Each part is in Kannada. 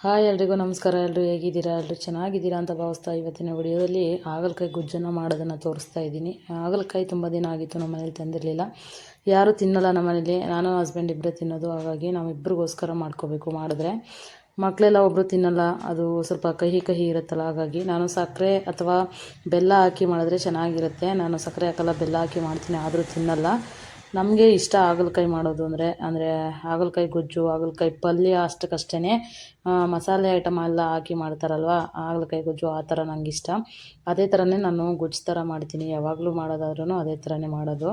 ಹಾಯ್ ಎಲ್ರಿಗೂ ನಮಸ್ಕಾರ. ಎಲ್ಲರೂ ಹೇಗಿದ್ದೀರಾ? ಎಲ್ಲರೂ ಚೆನ್ನಾಗಿದ್ದೀರಾ ಅಂತ ಭಾವಿಸ್ತಾ ಇವತ್ತಿನ ವಿಡಿಯೋದಲ್ಲಿ ಹಾಗಲಕಾಯಿ ಗುಜ್ಜನ್ನು ಮಾಡೋದನ್ನು ತೋರಿಸ್ತಾ ಇದ್ದೀನಿ. ಹಾಗಲಕಾಯಿ ತುಂಬ ದಿನ ಆಗಿತ್ತು ನಮ್ಮ ಮನೇಲಿ ತಂದಿರಲಿಲ್ಲ. ಯಾರೂ ತಿನ್ನಲ್ಲ ನಮ್ಮ ಮನೇಲಿ. ನಾನು ಹಸ್ಬೆಂಡ್ ಇಬ್ಬರೇ ತಿನ್ನೋದು. ಹಾಗಾಗಿ ನಾವು ಇಬ್ಬರಿಗೋಸ್ಕರ ಮಾಡ್ಕೋಬೇಕು ಮಾಡಿದ್ರೆ. ಮಕ್ಕಳೆಲ್ಲ ಒಬ್ಬರು ತಿನ್ನಲ್ಲ. ಅದು ಸ್ವಲ್ಪ ಕಹಿ ಕಹಿ ಇರುತ್ತಲ್ಲ. ಹಾಗಾಗಿ ನಾನು ಸಕ್ಕರೆ ಅಥವಾ ಬೆಲ್ಲ ಹಾಕಿ ಮಾಡಿದ್ರೆ ಚೆನ್ನಾಗಿರುತ್ತೆ. ನಾನು ಸಕ್ಕರೆ ಹಾಕಲ್ಲ, ಬೆಲ್ಲ ಹಾಕಿ ಮಾಡ್ತೀನಿ. ಆದರೂ ತಿನ್ನಲ್ಲ. ನಮಗೆ ಇಷ್ಟ ಹಾಗಲಕಾಯಿ ಮಾಡೋದು ಅಂದರೆ ಅಂದರೆ ಹಾಗಲಕಾಯಿ ಗೊಜ್ಜು, ಹಾಗಲಕಾಯಿ ಪಲ್ಯ ಅಷ್ಟಕ್ಕಷ್ಟೇ ಮಸಾಲೆ ಐಟಮ್ ಎಲ್ಲ ಹಾಕಿ ಮಾಡ್ತಾರಲ್ವ, ಹಾಗಲಕಾಯಿ ಗೊಜ್ಜು ಆ ಥರ ನನಗೆ ಇಷ್ಟ. ಅದೇ ಥರನೇ ನಾನು ಗೊಜ್ಜು ಥರ ಮಾಡ್ತೀನಿ, ಯಾವಾಗಲೂ ಮಾಡೋದಾದ್ರೂ ಅದೇ ಥರನೇ ಮಾಡೋದು.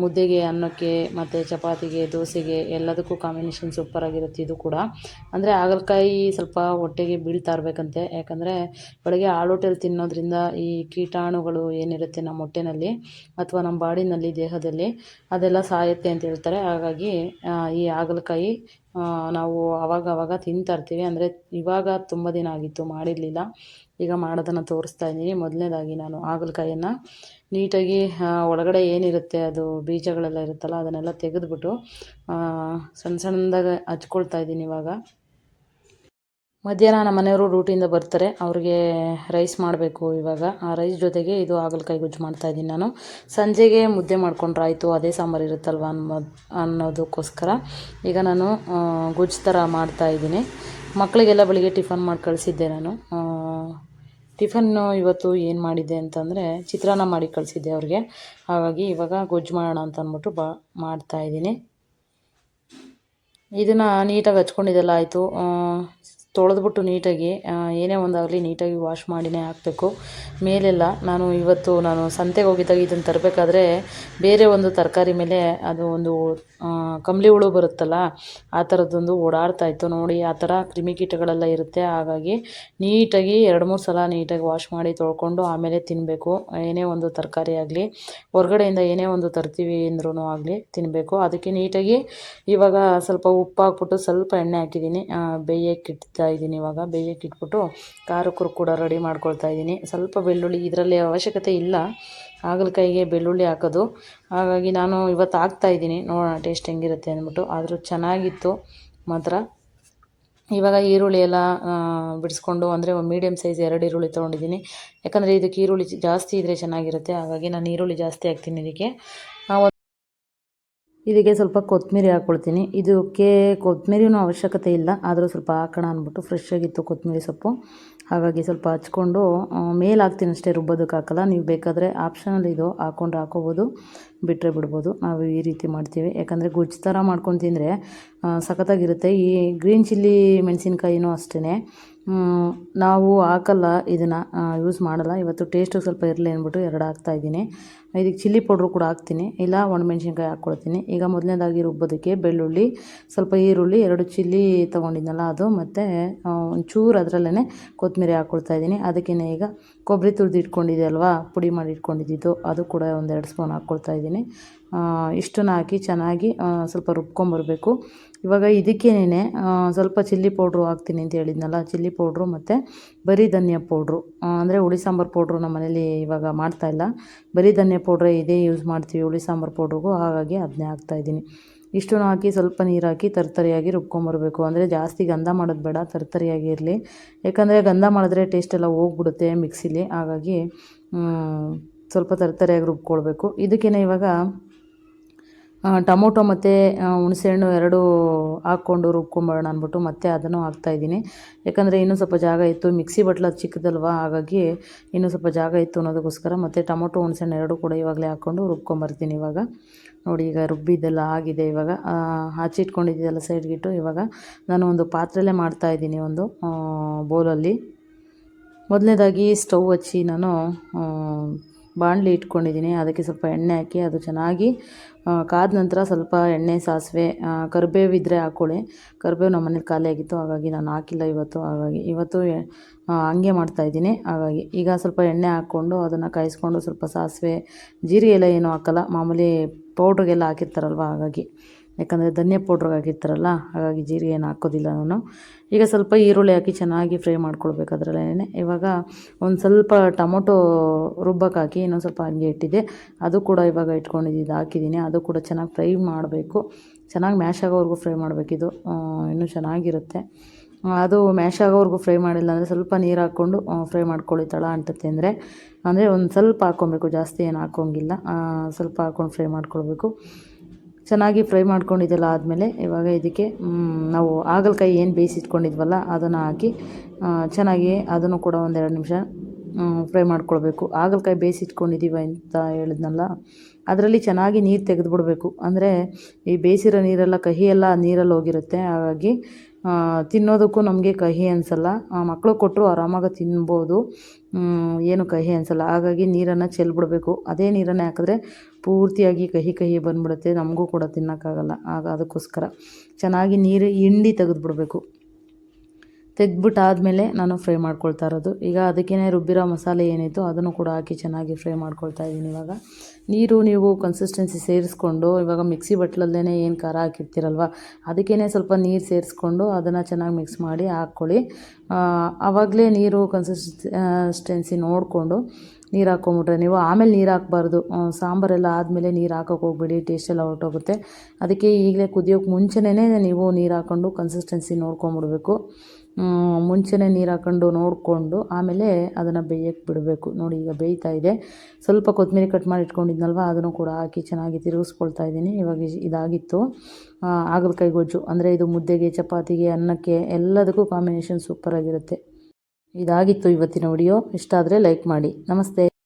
ಮುದ್ದೆಗೆ ಅನ್ನಕ್ಕೆ ಮತ್ತು ಚಪಾತಿಗೆ, ದೋಸೆಗೆ ಎಲ್ಲದಕ್ಕೂ ಕಾಂಬಿನೇಷನ್ ಸೂಪರಾಗಿರುತ್ತೆ ಇದು ಕೂಡ. ಅಂದರೆ ಹಾಗಲಕಾಯಿ ಸ್ವಲ್ಪ ಹೊಟ್ಟೆಗೆ ಬೀಳ್ತಾ ಇರಬೇಕಂತೆ, ಯಾಕಂದರೆ ಬೆಳಗ್ಗೆ ಹಾಳೋಟೆಲ್ ತಿನ್ನೋದ್ರಿಂದ ಈ ಕೀಟಾಣುಗಳು ಏನಿರುತ್ತೆ ನಮ್ಮ ಹೊಟ್ಟೆನಲ್ಲಿ ಅಥವಾ ನಮ್ಮ ಬಾಡಿನಲ್ಲಿ ದೇಹದಲ್ಲಿ ಅದೆಲ್ಲ ಸಾಯುತ್ತೆ ಅಂತ ಹೇಳ್ತಾರೆ. ಹಾಗಾಗಿ ಈ ಹಾಗಲಕಾಯಿ ನಾವು ಅವಾಗ ತಿಂತಾಯಿರ್ತೀವಿ ಅಂದರೆ ಇವಾಗ ತುಂಬ ದಿನ ಆಗಿತ್ತು, ಮಾಡಿರಲಿಲ್ಲ. ಈಗ ಮಾಡೋದನ್ನು ತೋರಿಸ್ತಾ ಇದ್ದೀನಿ. ಮೊದಲನೇದಾಗಿ ನಾನು ಹಾಗಲಕಾಯಿಯನ್ನು ನೀಟಾಗಿ ಒಳಗಡೆ ಏನಿರುತ್ತೆ, ಅದು ಬೀಜಗಳೆಲ್ಲ ಇರುತ್ತಲ್ಲ, ಅದನ್ನೆಲ್ಲ ತೆಗೆದುಬಿಟ್ಟು ಸಣ್ಣ ಸಣ್ಣದಾಗ ಹಚ್ಕೊಳ್ತಾ ಇದ್ದೀನಿ ಇವಾಗ. ಮಧ್ಯಾಹ್ನ ನಮ್ಮ ಮನೆಯವರು ಡ್ಯೂಟಿಯಿಂದ ಬರ್ತಾರೆ. ಅವ್ರಿಗೆ ರೈಸ್ ಮಾಡಬೇಕು ಇವಾಗ. ಆ ರೈಸ್ ಜೊತೆಗೆ ಇದು ಹಾಗಲಕಾಯಿ ಗೊಜ್ಜು ಮಾಡ್ತಾಯಿದ್ದೀನಿ ನಾನು. ಸಂಜೆಗೆ ಮುದ್ದೆ ಮಾಡ್ಕೊಂಡ್ರೆ ಆಯಿತು, ಅದೇ ಸಾಂಬಾರು ಇರುತ್ತಲ್ವ ಅನ್ನೋ, ಅನ್ನೋದಕ್ಕೋಸ್ಕರ. ಈಗ ನಾನು ಗೊಜ್ಜು ಥರ ಮಾಡ್ತಾಯಿದ್ದೀನಿ ಮಕ್ಕಳಿಗೆಲ್ಲ ಬೆಳಿಗ್ಗೆ ಟಿಫನ್ ಮಾಡಿ ಕಳಿಸಿದ್ದೆ ನಾನು. ಟಿಫನ್ನು ಇವತ್ತು ಏನು ಮಾಡಿದ್ದೆ ಅಂತಂದರೆ ಚಿತ್ರಾನ್ನ ಮಾಡಿ ಕಳಿಸಿದ್ದೆ ಅವ್ರಿಗೆ. ಹಾಗಾಗಿ ಇವಾಗ ಗೊಜ್ಜು ಮಾಡೋಣ ಅಂತ ಅಂದ್ಬಿಟ್ಟು ಬಾ ಮಾಡ್ತಾಯಿದ್ದೀನಿ ಇದನ್ನು ನೀಟಾಗಿ ಹಚ್ಕೊಂಡಿದ್ದೆಲ್ಲ ಆಯಿತು. ತೊಳೆದ್ಬಿಟ್ಟು ನೀಟಾಗಿ ಏನೇ ಒಂದಾಗಲಿ ನೀಟಾಗಿ ವಾಶ್ ಮಾಡಿನೇ ಹಾಕಬೇಕು. ಮೇಲೆಲ್ಲ ನಾನು ಇವತ್ತು ನಾನು ಸಂತೆಗೆ ಹೋಗಿದ್ದಾಗ ಇದನ್ನು ತರಬೇಕಾದ್ರೆ ಬೇರೆ ಒಂದು ತರಕಾರಿ ಮೇಲೆ ಅದು ಒಂದು ಕಂಬಳಿ ಹುಳು ಬರುತ್ತಲ್ಲ, ಆ ಥರದ್ದೊಂದು ಓಡಾಡ್ತಾ ಇತ್ತು. ನೋಡಿ, ಆ ಥರ ಕ್ರಿಮಿಕೀಟಗಳೆಲ್ಲ ಇರುತ್ತೆ. ಹಾಗಾಗಿ ನೀಟಾಗಿ ಎರಡು ಮೂರು ಸಲ ನೀಟಾಗಿ ವಾಶ್ ಮಾಡಿ ತೊಳ್ಕೊಂಡು ಆಮೇಲೆ ತಿನ್ನಬೇಕು ಏನೇ ಒಂದು ತರಕಾರಿ ಆಗಲಿ, ಹೊರಗಡೆಯಿಂದ ಏನೇ ಒಂದು ತರ್ತೀವಿ ಅಂದ್ರೂ ಆಗಲಿ ತಿನ್ನಬೇಕು ಅದಕ್ಕೆ ನೀಟಾಗಿ ಇವಾಗ ಸ್ವಲ್ಪ ಉಪ್ಪು ಹಾಕ್ಬಿಟ್ಟು ಸ್ವಲ್ಪ ಎಣ್ಣೆ ಹಾಕಿದ್ದೀನಿ. ಬೇಯಕ್ಕೆ ಇದ್ದೀನಿ. ಇವಾಗ ಬೇಯಕ್ಕೆ ಇಟ್ಬಿಟ್ಟು ಖಾರಕ್ಕೂ ಕೂಡ ರೆಡಿ ಮಾಡ್ಕೊಳ್ತಾ ಇದ್ದೀನಿ. ಸ್ವಲ್ಪ ಬೆಳ್ಳುಳ್ಳಿ ಇದರಲ್ಲಿ ಅವಶ್ಯಕತೆ ಇಲ್ಲ. ಹಾಗಲಕಾಯಿಗೆ ಬೆಳ್ಳುಳ್ಳಿ ಹಾಕೋದು. ಹಾಗಾಗಿ ನಾನು ಇವತ್ತು ಹಾಕ್ತಾ ಇದ್ದೀನಿ. ನೋಡೋಣ ಟೇಸ್ಟ್ ಹೆಂಗಿರುತ್ತೆ ಅಂದ್ಬಿಟ್ಟು. ಆದರೂ ಚೆನ್ನಾಗಿತ್ತು ಮಾತ್ರ. ಇವಾಗ ಈರುಳ್ಳಿ ಎಲ್ಲ ಬಿಡಿಸ್ಕೊಂಡು, ಅಂದರೆ ಮೀಡಿಯಮ್ ಸೈಜ್ ಎರಡು ಈರುಳ್ಳಿ ತೊಗೊಂಡಿದ್ದೀನಿ. ಯಾಕಂದರೆ ಇದಕ್ಕೆ ಈರುಳ್ಳಿ ಜಾಸ್ತಿ ಇದ್ದರೆ ಚೆನ್ನಾಗಿರುತ್ತೆ. ಹಾಗಾಗಿ ನಾನು ಈರುಳ್ಳಿ ಜಾಸ್ತಿ ಹಾಕ್ತೀನಿ ಇದಕ್ಕೆ. ಇದಕ್ಕೆ ಸ್ವಲ್ಪ ಕೊತ್ತಂಬರಿ ಹಾಕ್ಕೊಳ್ತೀನಿ ಇದಕ್ಕೆ ಕೊತ್ತಂಬರಿನೂ ಅವಶ್ಯಕತೆ ಇಲ್ಲ. ಆದರೂ ಸ್ವಲ್ಪ ಹಾಕೋಣ ಅಂದ್ಬಿಟ್ಟು ಫ್ರೆಶ್ ಆಗಿತ್ತು ಕೊತ್ತಂಬರಿ ಸೊಪ್ಪು. ಹಾಗಾಗಿ ಸ್ವಲ್ಪ ಹಚ್ಕೊಂಡು ಮೇಲೆ ಹಾಕ್ತೀನಿ ಅಷ್ಟೇ, ರುಬ್ಬೋದಕ್ಕೆ ಹಾಕಲ್ಲ. ನೀವು ಬೇಕಾದರೆ ಆಪ್ಷನಲ್ ಇದು ಹಾಕ್ಕೊಂಡು ಹಾಕೋಬೋದು ಬಿಟ್ಟರೆ ಬಿಡ್ಬೋದು. ನಾವು ಈ ರೀತಿ ಮಾಡ್ತೀವಿ. ಯಾಕಂದರೆ ಗುಜ್ಜು ಥರ ಮಾಡ್ಕೊಂಡು ತಿಂದರೆ ಸಖತ್ತಾಗಿರುತ್ತೆ. ಈ ಗ್ರೀನ್ ಚಿಲ್ಲಿ ಮೆಣಸಿನ್ಕಾಯಿನೂ ಅಷ್ಟೇ ನಾವು ಹಾಕಲ್ಲ, ಇದನ್ನು ಯೂಸ್ ಮಾಡಲ್ಲ. ಇವತ್ತು ಟೇಸ್ಟು ಸ್ವಲ್ಪ ಇರಲಿ ಅಂದ್ಬಿಟ್ಟು ಎರಡು ಹಾಕ್ತಾಯಿದ್ದೀನಿ ಇದಕ್ಕೆ ಚಿಲ್ಲಿ ಪೌಡ್ರು ಕೂಡ ಹಾಕ್ತೀನಿ. ಇಲ್ಲ, ಒಣಮೆಣ್ಸಿನ್ಕಾಯಿ ಹಾಕ್ಕೊಳ್ತೀನಿ. ಈಗ ಮೊದಲನೇದಾಗಿ ರುಬ್ಬೋದಕ್ಕೆ ಬೆಳ್ಳುಳ್ಳಿ, ಸ್ವಲ್ಪ ಈರುಳ್ಳಿ, ಎರಡು ಚಿಲ್ಲಿ ತೊಗೊಂಡಿದ್ನಲ್ಲ ಅದು, ಮತ್ತು ಒಂಚೂರು ಅದರಲ್ಲೇ ಕೊತ್ತಂಬರಿ ಹಾಕ್ಕೊಳ್ತಾ ಇದ್ದೀನಿ. ಅದಕ್ಕೇ ಈಗ ಕೊಬ್ಬರಿ ತುರಿದು ಇಟ್ಕೊಂಡಿದ್ದೆ ಅಲ್ವಾ? ಪುಡಿ ಮಾಡಿ ಇಟ್ಕೊಂಡಿದ್ದು. ಅದು ಕೂಡ ಒಂದೆರಡು ಸ್ಪೂನ್ ಹಾಕ್ಕೊಳ್ತಾ ಇದ್ದೀನಿ. ಇಷ್ಟನ್ನು ಹಾಕಿ ಚೆನ್ನಾಗಿ ಸ್ವಲ್ಪ ರುಬ್ಕೊಂಬರಬೇಕು. ಇವಾಗ ಇದಕ್ಕೇನೆ ಸ್ವಲ್ಪ ಚಿಲ್ಲಿ ಪೌಡ್ರು ಹಾಕ್ತೀನಿ ಅಂತ ಹೇಳಿದ್ನಲ್ಲ, ಚಿಲ್ಲಿ ಪೌಡ್ರು ಮತ್ತು ಬರೀ ಧನಿಯಾ ಪೌಡ್ರು. ಅಂದರೆ ಹುಳಿ ಸಾಂಬಾರು ಪೌಡ್ರು ನಮ್ಮ ಮನೇಲಿ ಇವಾಗ ಮಾಡ್ತಾಯಿಲ್ಲ ಬರೀ ಧನಿಯಾ ಪೌಡ್ರೇ ಇದೇ ಯೂಸ್ ಮಾಡ್ತೀವಿ ಹುಳಿ ಸಾಂಬಾರು ಪೌಡ್ರಿಗೂ, ಹಾಗಾಗಿ ಅದನ್ನೇ ಹಾಕ್ತಾಯಿದ್ದೀನಿ ಇಷ್ಟನ್ನು ಹಾಕಿ ಸ್ವಲ್ಪ ನೀರು ಹಾಕಿ ತರ್ತರಿಯಾಗಿ ರುಬ್ಕೊಂಬರಬೇಕು. ಅಂದರೆ ಜಾಸ್ತಿ ಗಂಧ ಮಾಡೋದು ಬೇಡ, ತರ್ತರಿಯಾಗಿ ಇರಲಿ. ಯಾಕಂದರೆ ಗಂಧ ಮಾಡಿದ್ರೆ ಟೇಸ್ಟ್ ಎಲ್ಲ ಹೋಗ್ಬಿಡುತ್ತೆ ಮಿಕ್ಸಿಲಿ ಹಾಗಾಗಿ ಸ್ವಲ್ಪ ತರ್ತರಿಯಾಗಿ ರುಬ್ಕೊಳ್ಬೇಕು. ಇದಕ್ಕೇನೆ ಇವಾಗ ಟೊಮೊಟೊ ಮತ್ತು ಹುಣಸೆಹಣ್ಣು ಎರಡೂ ಹಾಕ್ಕೊಂಡು ರುಬ್ಕೊಂಬರೋಣ ಅಂದ್ಬಿಟ್ಟು ಮತ್ತೆ ಅದನ್ನು ಹಾಕ್ತಾಯಿದ್ದೀನಿ ಯಾಕಂದರೆ ಇನ್ನೂ ಸ್ವಲ್ಪ ಜಾಗ ಇತ್ತು. ಮಿಕ್ಸಿ ಬಟ್ಲು ಚಿಕ್ಕದಲ್ವ? ಹಾಗಾಗಿ ಇನ್ನೂ ಸ್ವಲ್ಪ ಜಾಗ ಇತ್ತು ಅನ್ನೋದಕ್ಕೋಸ್ಕರ ಮತ್ತು ಟೊಮೊಟೊ, ಹುಣಸೆಹಣ್ಣು ಎರಡೂ ಕೂಡ ಇವಾಗಲೇ ಹಾಕ್ಕೊಂಡು ರುಬ್ಕೊಂಬರ್ತೀನಿ ಇವಾಗ. ನೋಡಿ, ಈಗ ರುಬ್ಬಿದ್ದೆಲ್ಲ ಆಗಿದೆ ಇವಾಗ. ಹಾಚಿಟ್ಕೊಂಡಿದ್ದೆಲ್ಲ ಸೈಡ್ಗಿಟ್ಟು ಇವಾಗ ನಾನು ಒಂದು ಪಾತ್ರೆಯಲ್ಲೇ ಮಾಡ್ತಾಯಿದ್ದೀನಿ ಒಂದು ಬೌಲಲ್ಲಿ. ಮೊದಲನೇದಾಗಿ ಸ್ಟವ್ ಹಚ್ಚಿ ನಾನು ಬಾಣಲಿ ಇಟ್ಕೊಂಡಿದ್ದೀನಿ. ಅದಕ್ಕೆ ಸ್ವಲ್ಪ ಎಣ್ಣೆ ಹಾಕಿ ಅದು ಚೆನ್ನಾಗಿ ಕಾದ ನಂತರ ಸ್ವಲ್ಪ ಎಣ್ಣೆ, ಸಾಸಿವೆ ಕರಿಬೇವಿದ್ರೆ ಹಾಕ್ಕೊಳ್ಳಿ ಕರಿಬೇವು ನಮ್ಮ ಮನೇಲಿ ಖಾಲಿ ಆಗಿತ್ತು, ಹಾಗಾಗಿ ನಾನು ಹಾಕಿಲ್ಲ ಇವತ್ತು, ಹಾಗಾಗಿ ಇವತ್ತು ಹಂಗೆ ಮಾಡ್ತಾಯಿದ್ದೀನಿ ಹಾಗಾಗಿ. ಈಗ ಸ್ವಲ್ಪ ಎಣ್ಣೆ ಹಾಕ್ಕೊಂಡು ಅದನ್ನು ಕಾಯಿಸ್ಕೊಂಡು ಸ್ವಲ್ಪ ಸಾಸಿವೆ, ಜೀರಿಗೆ ಎಲ್ಲ ಏನೂ ಹಾಕಲ್ಲ, ಮಾಮೂಲಿ ಪೌಡ್ರಿಗೆಲ್ಲ ಹಾಕಿರ್ತಾರಲ್ವ, ಹಾಗಾಗಿ. ಯಾಕಂದರೆ ಧನಿಯಾ ಪೌಡ್ರಿಗೆ ಹಾಕಿರ್ತಾರಲ್ಲ, ಹಾಗಾಗಿ ಜೀರಿಗೆ ಏನು ಹಾಕೋದಿಲ್ಲ ನಾನು. ಈಗ ಸ್ವಲ್ಪ ಈರುಳ್ಳಿ ಹಾಕಿ ಚೆನ್ನಾಗಿ ಫ್ರೈ ಮಾಡ್ಕೊಳ್ಬೇಕು ಅದರಲ್ಲೇ ಇವಾಗ ಒಂದು ಸ್ವಲ್ಪ ಟೊಮೊಟೊ ರುಬ್ಬಕ್ಕೆ ಹಾಕಿ ಇನ್ನೊಂದು ಸ್ವಲ್ಪ ಹಂಗೆ ಇಟ್ಟಿದ್ದೆ. ಅದು ಕೂಡ ಇವಾಗ ಇಟ್ಕೊಂಡಿದ್ದು ಹಾಕಿದ್ದೀನಿ ಅದು ಕೂಡ ಚೆನ್ನಾಗಿ ಫ್ರೈ ಮಾಡಬೇಕು. ಚೆನ್ನಾಗಿ ಮ್ಯಾಶ್ ಆಗೋವರೆಗೂ ಫ್ರೈ ಮಾಡಬೇಕಿದು ಇನ್ನೂ ಚೆನ್ನಾಗಿರುತ್ತೆ. ಅದು ಮ್ಯಾಶ್ ಆಗೋವರೆಗೂ ಫ್ರೈ ಮಾಡಿಲ್ಲ ಅಂದರೆ ಸ್ವಲ್ಪ ನೀರು ಹಾಕ್ಕೊಂಡು ಫ್ರೈ ಮಾಡ್ಕೊಳ್ಳಿ ತಳ ಅಂಟುತ್ತೆ ಅಂದರೆ ಅಂದರೆ ಒಂದು ಸ್ವಲ್ಪ ಹಾಕ್ಕೊಬೇಕು ಜಾಸ್ತಿ ಏನು ಹಾಕೋಂಗಿಲ್ಲ ಸ್ವಲ್ಪ ಹಾಕ್ಕೊಂಡು ಫ್ರೈ ಮಾಡ್ಕೊಳ್ಬೇಕು. ಚೆನ್ನಾಗಿ ಫ್ರೈ ಮಾಡ್ಕೊಂಡಿದ್ದೆಲ್ಲ ಆದಮೇಲೆ ಇವಾಗ ಇದಕ್ಕೆ ನಾವು ಹಾಗಲಕಾಯಿ ಏನು ಬೇಯಿಸಿಟ್ಕೊಂಡಿದ್ವಲ್ಲ, ಅದನ್ನು ಹಾಕಿ ಚೆನ್ನಾಗಿ ಅದನ್ನು ಕೂಡ ಒಂದೆರಡು ನಿಮಿಷ ಫ್ರೈ ಮಾಡ್ಕೊಳ್ಬೇಕು. ಹಾಗಲಕಾಯಿ ಬೇಯಿಸಿಟ್ಕೊಂಡಿದ್ದೀವಿ ಅಂತ ಹೇಳಿದ್ನಲ್ಲ, ಅದರಲ್ಲಿ ಚೆನ್ನಾಗಿ ನೀರು ತೆಗೆದುಬಿಡ್ಬೇಕು. ಅಂದರೆ ಈ ಬೇಯಿಸಿರೋ ನೀರೆಲ್ಲ ಕಹಿ ಎಲ್ಲ ನೀರಲ್ಲಿ ಹೋಗಿರುತ್ತೆ, ಹಾಗಾಗಿ ತಿನ್ನೋದಕ್ಕೂ ನಮಗೆ ಕಹಿ ಅನಿಸಲ್ಲ. ಮಕ್ಕಳು ಕೊಟ್ಟರು ಆರಾಮಾಗಿ ತಿನ್ಬೋದು. ಏನು ಕಹಿ ಅನಿಸಲ್ಲ. ಹಾಗಾಗಿ ನೀರನ್ನು ಚೆಲ್ಬಿಡಬೇಕು. ಅದೇ ನೀರನ್ನು ಹಾಕಿದ್ರೆ ಪೂರ್ತಿಯಾಗಿ ಕಹಿ ಕಹಿ ಬಂದ್ಬಿಡುತ್ತೆ. ನಮಗೂ ಕೂಡ ತಿನ್ನೋಕ್ಕಾಗಲ್ಲ. ಆಗ ಅದಕ್ಕೋಸ್ಕರ ಚೆನ್ನಾಗಿ ನೀರು ಹಿಂಡಿ ತೆಗೆದುಬಿಡ್ಬೇಕು. ತೆಗೆದ್ಬಿಟ್ಟು ಆದಮೇಲೆ ನಾನು ಫ್ರೈ ಮಾಡ್ಕೊಳ್ತಾ ಇರೋದು. ಈಗ ಅದಕ್ಕೇ ರುಬ್ಬಿರೋ ಮಸಾಲೆ ಏನಿತ್ತು ಅದನ್ನು ಕೂಡ ಹಾಕಿ ಚೆನ್ನಾಗಿ ಫ್ರೈ ಮಾಡ್ಕೊಳ್ತಾ ಇದ್ದೀನಿ ಇವಾಗ. ನೀರು ನೀವು ಕನ್ಸಿಸ್ಟೆನ್ಸಿ ಸೇರಿಸ್ಕೊಂಡು, ಇವಾಗ ಮಿಕ್ಸಿ ಬಟ್ಲಲ್ಲೇ ಏನು ಖಾರ ಹಾಕಿರ್ತೀರಲ್ವ ಅದಕ್ಕೇ ಸ್ವಲ್ಪ ನೀರು ಸೇರಿಸ್ಕೊಂಡು ಅದನ್ನು ಚೆನ್ನಾಗಿ ಮಿಕ್ಸ್ ಮಾಡಿ ಹಾಕ್ಕೊಳ್ಳಿ. ಆವಾಗಲೇ ನೀರು ಕನ್ಸಿಸ್ಟೆನ್ಸಿ ನೋಡಿಕೊಂಡು ನೀರು ಹಾಕ್ಕೊಂಬಿಟ್ರೆ ನೀವು ಆಮೇಲೆ ನೀರು ಹಾಕ್ಬಾರ್ದು. ಸಾಂಬಾರೆಲ್ಲ ಆದಮೇಲೆ ನೀರು ಹಾಕೋಕೆ ಹೋಗ್ಬೇಡಿ ಟೇಸ್ಟ್ ಎಲ್ಲ ಹೊರಟೋಗುತ್ತೆ. ಅದಕ್ಕೆ ಈಗಲೇ ಕುದಿಯೋಕೆ ಮುಂಚೆನೇ ನೀವು ನೀರು ಹಾಕ್ಕೊಂಡು ಕನ್ಸಿಸ್ಟೆನ್ಸಿ ನೋಡ್ಕೊಂಬಿಡ್ಬೇಕು. ಮುಂಚೆನೇ ನೀರು ಹಾಕ್ಕೊಂಡು ನೋಡಿಕೊಂಡು ಆಮೇಲೆ ಅದನ್ನು ಬೇಯಕ್ಕೆ ಬಿಡಬೇಕು. ನೋಡಿ ಈಗ ಬೇಯ್ತಾ ಇದೆ. ಸ್ವಲ್ಪ ಕೊತ್ತಂಬರಿ ಕಟ್ ಮಾಡಿ ಇಟ್ಕೊಂಡಿದ್ನಲ್ವ? ಅದನ್ನು ಕೂಡ ಹಾಕಿ ಚೆನ್ನಾಗಿ ತಿರುಗಿಸ್ಕೊಳ್ತಾ ಇದ್ದೀನಿ. ಇವಾಗ ಇದಾಗಿತ್ತು. ಹಾಗಲಕಾಯಿ ಗೊಜ್ಜು. ಅಂದರೆ ಇದು ಮುದ್ದೆಗೆ, ಚಪಾತಿಗೆ, ಅನ್ನಕ್ಕೆ ಎಲ್ಲದಕ್ಕೂ ಕಾಂಬಿನೇಷನ್ ಸೂಪರಾಗಿರುತ್ತೆ ಇದಾಗಿತ್ತು ಇವತ್ತಿನ ವಿಡಿಯೋ ಇಷ್ಟ ಆದರೆ ಲೈಕ್ ಮಾಡಿ. ನಮಸ್ತೆ.